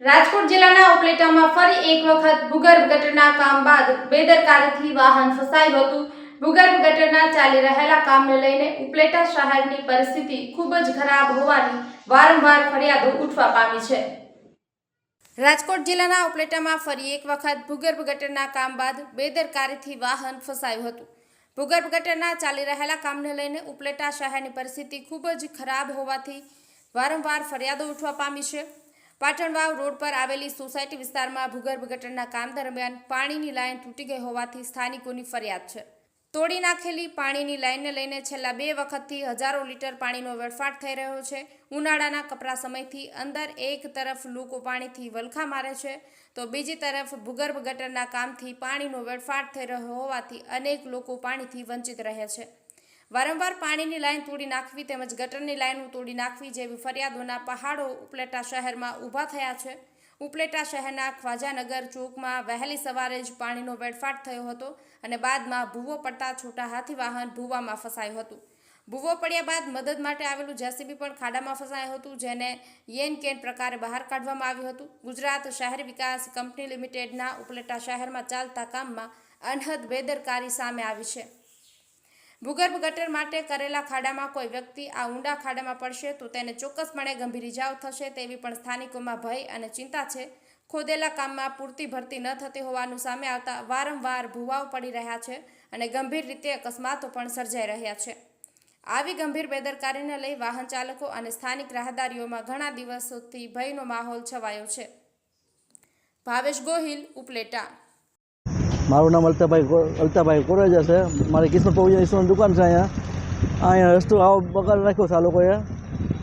રાજકોટ જિલ્લાના ઉપલેટામાં ફરી એક વખત ભૂગર્ભ ગટરના કામ બાદ બેદરકારીથી વાહન ફસાયું હતું. ભૂગર્ભ ગટરના ચાલી રહેલા કામને લઈને ઉપલેટા શહેરની પરિસ્થિતિ ખૂબ જ ખરાબ હોવાની વારંવાર ફરિયાદો ઉઠવા પામી છે. રાજકોટ જિલ્લાના ઉપલેટામાં ફરી એક વખત ભૂગર્ભ ગટરના કામ બાદ બેદરકારીથી વાહન ફસાયું હતું. ભૂગર્ભ ગટરના ચાલી રહેલા કામને લઈને ઉપલેટા શહેરની પરિસ્થિતિ ખૂબ જ ખરાબ હોવાથી વારંવાર ફરિયાદો ઉઠવા પામી છે. પાટણવાવ રોડ પર આવેલી સોસાયટી વિસ્તારમાં ભૂગર્ભ ગટરના કામ દરમિયાન પાણીની લાઇન તૂટી ગઈ હોવાથી સ્થાનિકોની ફરિયાદ છે. તોડી નાખેલી પાણીની લાઇનને લઈને છેલ્લા બે વખતથી હજારો લીટર પાણીનો વેડફાટ થઈ રહ્યો છે. ઉનાળાના કપરા સમયથી અંદર એક તરફ લોકો પાણીથી વલખા મારે છે, તો બીજી તરફ ભૂગર્ભ ગટરના કામથી પાણીનો વેડફાટ થઈ રહ્યો હોવાથી અનેક લોકો પાણીથી વંચિત રહે છે. વારંવાર પાણીની લાઈન તોડી નાખવી તેમજ ગટરની લાઇન તોડી નાખવી જેવી ફરિયાદોના પહાડો ઉપલેટા શહેરમાં ઊભા થયા છે. ઉપલેટા શહેરના ખ્વાજાનગર ચોકમાં વહેલી સવારે જ પાણીનો વેડફાટ થયો હતો અને બાદમાં ભૂવો પડતા છોટા હાથી વાહન ભૂવામાં ફસાયું હતું. ભૂવો પડ્યા બાદ મદદ માટે આવેલું જેસીબી પણ ખાડામાં ફસાયું હતું, જેને યેન કેન પ્રકારે બહાર કાઢવામાં આવ્યું હતું. ગુજરાત શહેર વિકાસ કંપની લિમિટેડના ઉપલેટા શહેરમાં ચાલતા કામમાં અનહદ બેદરકારી સામે આવી છે. ભૂગર્ભ ગટર માટે કરેલા ખાડામાં કોઈ વ્યક્તિ આ ઊંડા ખાડામાં પડશે તો તેને ચોક્કસપણે ગંભીર ઇજાઓ થશે તેવી પણ સ્થાનિકોમાં ભય અને ચિંતા છે. ખોદેલા કામમાં પૂરતી ભરતી ન થતી હોવાનું સામે આવતા વારંવાર ભૂવાઓ પડી રહ્યા છે અને ગંભીર રીતે અકસ્માતો પણ સર્જાઈ રહ્યા છે. આવી ગંભીર બેદરકારીને લઈ વાહન ચાલકો અને સ્થાનિક રાહદારીઓમાં ઘણા દિવસોથી ભયનો માહોલ છવાયો છે. ભાવેશ ગોહિલ, ઉપલેટા. મારું નામ અલ્તાભાઈ અલ્તાભાઈ કોરેજા છે. મારી કિસ્મત પૌજન ઈશ્વરની દુકાન છે અહીંયા. અહીંયા રસ્તો આવો બગાડ રાખ્યો છે આ લોકોએ.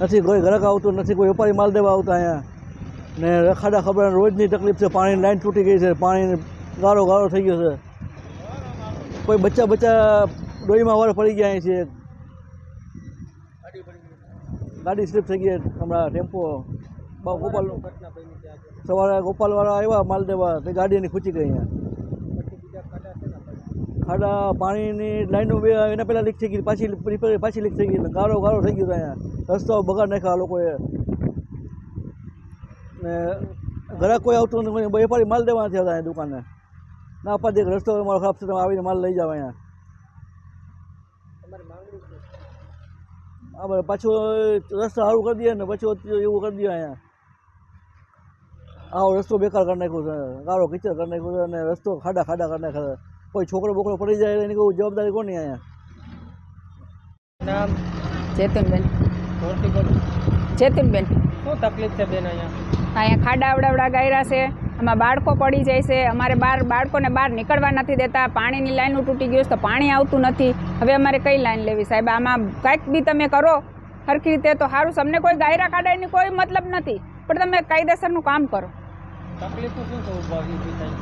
નથી કોઈ ગ્રાહક આવતું, નથી કોઈ વેપારી માલ દેવા આવતા અહીંયા. ને રખાડા ખબર રોજની તકલીફ છે. પાણીની લાઈન તૂટી ગઈ છે. પાણી ગારો ગારો થઈ ગયો છે. કોઈ બચ્ચા બચ્ચા ડોહીમાં વાર પડી ગયા અહીં છે ગાડી સ્લીપ થઈ ગઈ હમણાં ટેમ્પો ગોપાલ સવારે ગોપાલવાળા આવ્યા માલ દેવા. તે ગાડી ખૂચી ગઈ અહીંયા. ખાડા પાણીની લાઈનો બે એના પહેલાં લીક થઈ ગઈ પાછી રિપેર પાછી લીક થઈ ગઈ એટલે ગારો ગારો થઈ ગયો હતો અહીંયા. રસ્તાઓ બગાડ નાખ્યા આ લોકોએ. ને ઘરે કોઈ આવતું નથી કોઈ વેપારી માલ દેવા નથી આવતા અહીંયા દુકાને. ના પાડી દે કે રસ્તો અમારો ખરાબ છે તમે આવીને માલ લઈ જાવ અહીંયા. હા બરાબર પાછું રસ્તો સારું કરી દે ને પછી એવું કરી દે અહીંયા. આવો રસ્તો બેકાર કરી નાખ્યો છે ગારો કિચડ કરી નાખ્યો છે અને રસ્તો ખાડા ખાડા કરી નાખ્યા છે. કોઈ છોકરો બોકરો પડી જાય એની કોઈ જવાબદારી કોની અહીંયા? નામ? જેતુનબેન ચેતનબેન. જેતુનબેન શું તકલીફ છે બેન અહીંયા? અહીંયા ખાડા અવડાવડા ગાયરા છે આમાં બાળકો પડી જાય છે અમારે બહાર બાળકોને બહાર નીકળવા નથી દેતા પાણીની લાઈનો તૂટી ગયું છે તો પાણી આવતું નથી. હવે અમારે કઈ લાઈન લેવી સાહેબ? આમાં કંઈક બી તમે કરો સરખી રીતે તો સારું તમને કોઈ ગાયરા ખાડાની કોઈ મતલબ નથી પણ તમે કાયદેસરનું કામ કરો.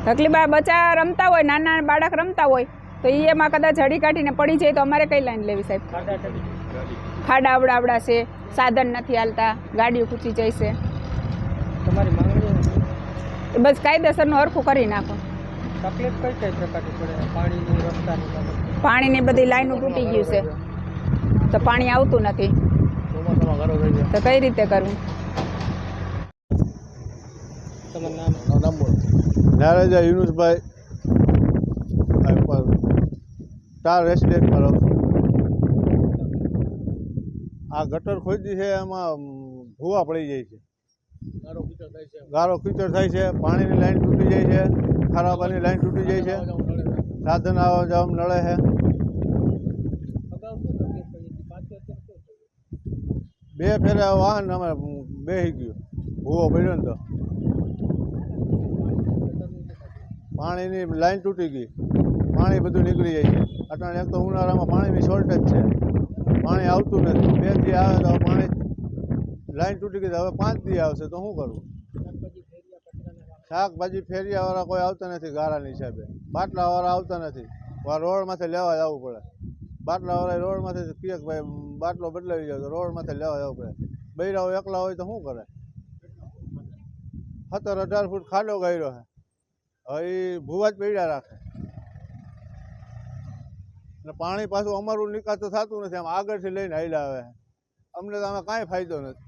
તકલીફ આ બચ્ચા રમતા હોય નાના બાળક રમતા હોય તો એ એમાં કદાચ હડી કાઢીને પડી જાય તો અમારે કઈ લાઈન લેવી સાહેબ? ખાડા અવડાવડા છે સાધન નથી હાલતા ગાડીઓ ખૂચી જાય છે. તમારી માંગણી એ બસ કાયદેસરનું હરખું કરી નાખો. તકલીફ કઈ કઈ પ્રકારની પડે? પાણીની રસ્તાની પાણીની બધી લાઈનો તૂટી ગયું છે. તો પાણી આવતું નથી. તો કઈ રીતે કરવું? તમારું નામ? નામ બોલ. નારાજા યુનુસભાઈ. સ્ટાર રેસિડેન્ટમાં રહું આ ગટર ખોદી છે એમાં ભૂવા પડી જાય છે. ગારો કીચડ થાય છે પાણીની લાઈન તૂટી જાય છે ખરાબાની લાઈન તૂટી જાય છે. સાધન આવવા જવા નળે છે. બે ફેરા વાહન અમે બેસી ગયું. ભૂવો પડ્યો ને તો. પાણીની લાઈન તૂટી ગઈ. પાણી બધું નીકળી જાય છે. અટાણે એક તો ઉનાળામાં પાણીની શોર્ટેજ છે. પાણી આવતું નથી. બે દી આવે તો પાણી લાઈન તૂટી ગઈ હવે પાંચ દી આવશે તો શું કરવું? શાકભાજી ફેરિયાવાળા કોઈ આવતા નથી ગારાની હિસાબે. બાટલાવાળા આવતા નથી. રોડમાંથી લેવા જવું પડે. બાટલાવાળા રોડમાંથી કહે ભાઈ, બાટલો બદલાવી જાય તો રોડમાંથી લેવા જવું પડે. બૈરાઓ એકલા હોય તો શું કરે? સત્તર અઢાર ફૂટ ખાડો ગાયરો છે. હવે ભૂવા જ પૈડા રાખે. અને પાણી પાછું અમારું નિકાસ તો થતું નથી, આમ આગળથી લઈને હાલ્યા આવે. અમને તો આમાં કાંઈ ફાયદો નથી.